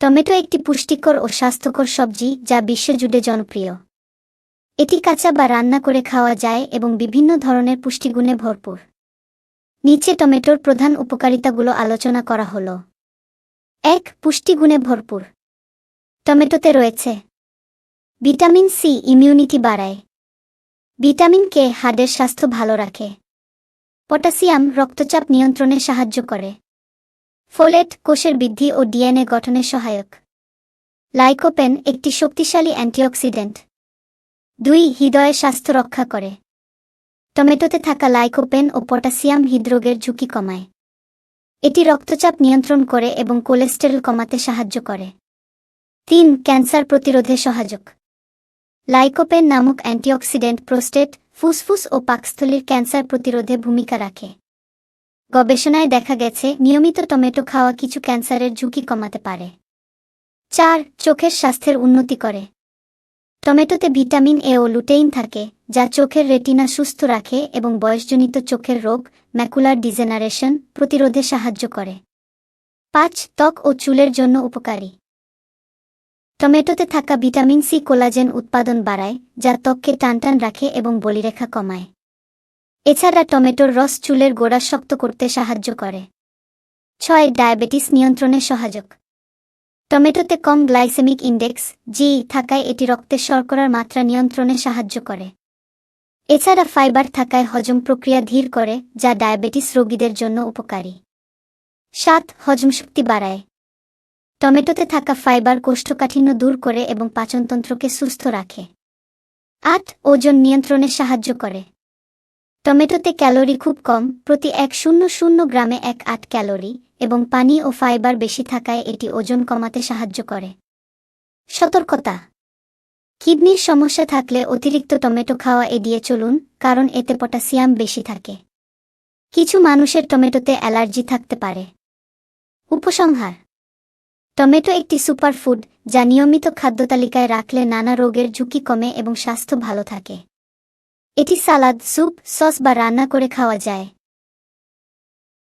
Tomato একটি পুষ্টিকর ও স্বাস্থ্যকর সবজি যা বিশ্বজুড়ে জনপ্রিয়। এটি কাঁচা বা রান্না করে খাওয়া যায় এবং বিভিন্ন ধরনের পুষ্টিগুণে ভরপুর। নিচে টমেটোর প্রধান উপকারিতাগুলো আলোচনা করা হল। এক, পুষ্টিগুণে ভরপুর। টমেটোতে রয়েছে ভিটামিন সি ইমিউনিটি বাড়ায়। ভিটামিন কে হাড়ের স্বাস্থ্য ভালো রাখে। পটাশিয়াম রক্তচাপ নিয়ন্ত্রণে সাহায্য করে। ফোলেট কোষের বৃদ্ধি ও ডিএনএ গঠনে সহায়ক। লাইকোপেন একটি শক্তিশালী অ্যান্টিঅক্সিডেন্ট। দুই, হৃদয়ের স্বাস্থ্য রক্ষা করে। টমেটোতে থাকা লাইকোপেন ও পটাশিয়াম হৃদরোগের ঝুঁকি কমায়। এটি রক্তচাপ নিয়ন্ত্রণ করে এবং কোলেস্টেরল কমাতে সাহায্য করে। তিন, ক্যান্সার প্রতিরোধে সহায়ক। লাইকোপেন নামক অ্যান্টিঅক্সিডেন্ট প্রোস্টেট ফুসফুস ও পাকস্থলীর ক্যান্সার প্রতিরোধে ভূমিকা রাখে। গবেষণায় দেখা গেছে, নিয়মিত টমেটো খাওয়া কিছু ক্যান্সারের ঝুঁকি কমাতে পারে। চার, চোখের স্বাস্থ্যের উন্নতি করে। টমেটোতে ভিটামিন এ ও লুটেইন থাকে, যা চোখের রেটিনা সুস্থ রাখে এবং বয়সজনিত চোখের রোগ, ম্যাকুলার ডিজেনারেশন, প্রতিরোধে সাহায্য করে। পাঁচ, ত্বক ও চুলের জন্য উপকারী। টমেটোতে থাকা ভিটামিন সি কোলাজেন উৎপাদন বাড়ায়, যা ত্বককে টানটান রাখে এবং বলিরেখা কমায়। এছাড়া টমেটোর রস চুলের গোড়া শক্ত করতে সাহায্য করে। ছয়, ডায়াবেটিস নিয়ন্ত্রণে সহায়ক। টমেটোতে কম গ্লাইসেমিক ইন্ডেক্স জি থাকায় এটি রক্তের শর্করার মাত্রা নিয়ন্ত্রণে সাহায্য করে। এছাড়া ফাইবার থাকায় হজম প্রক্রিয়া ধীর করে, যা ডায়াবেটিস রোগীদের জন্য উপকারী। সাত, হজম শক্তি বাড়ায়। টমেটোতে থাকা ফাইবার কোষ্ঠকাঠিন্য দূর করে এবং পাচনতন্ত্রকে সুস্থ রাখে। আট, ওজন নিয়ন্ত্রণে সাহায্য করে। টমেটোতে ক্যালোরি খুব কম, প্রতি এক শূন্য শূন্য গ্রামে এক আট ক্যালোরি, এবং পানি ও ফাইবার বেশি থাকায় এটি ওজন কমাতে সাহায্য করে। সতর্কতা। কিডনির সমস্যা থাকলে অতিরিক্ত টমেটো খাওয়া এড়িয়ে চলুন, কারণ এতে পটাশিয়াম বেশি থাকে। কিছু মানুষের টমেটোতে অ্যালার্জি থাকতে পারে। উপসংহার। টমেটো একটি সুপারফুড, যা নিয়মিত খাদ্যতালিকায় রাখলে নানা রোগের ঝুঁকি কমে এবং স্বাস্থ্য ভালো থাকে। এটি সালাদ স্যুপ সস বা রান্না করে খাওয়া যায়।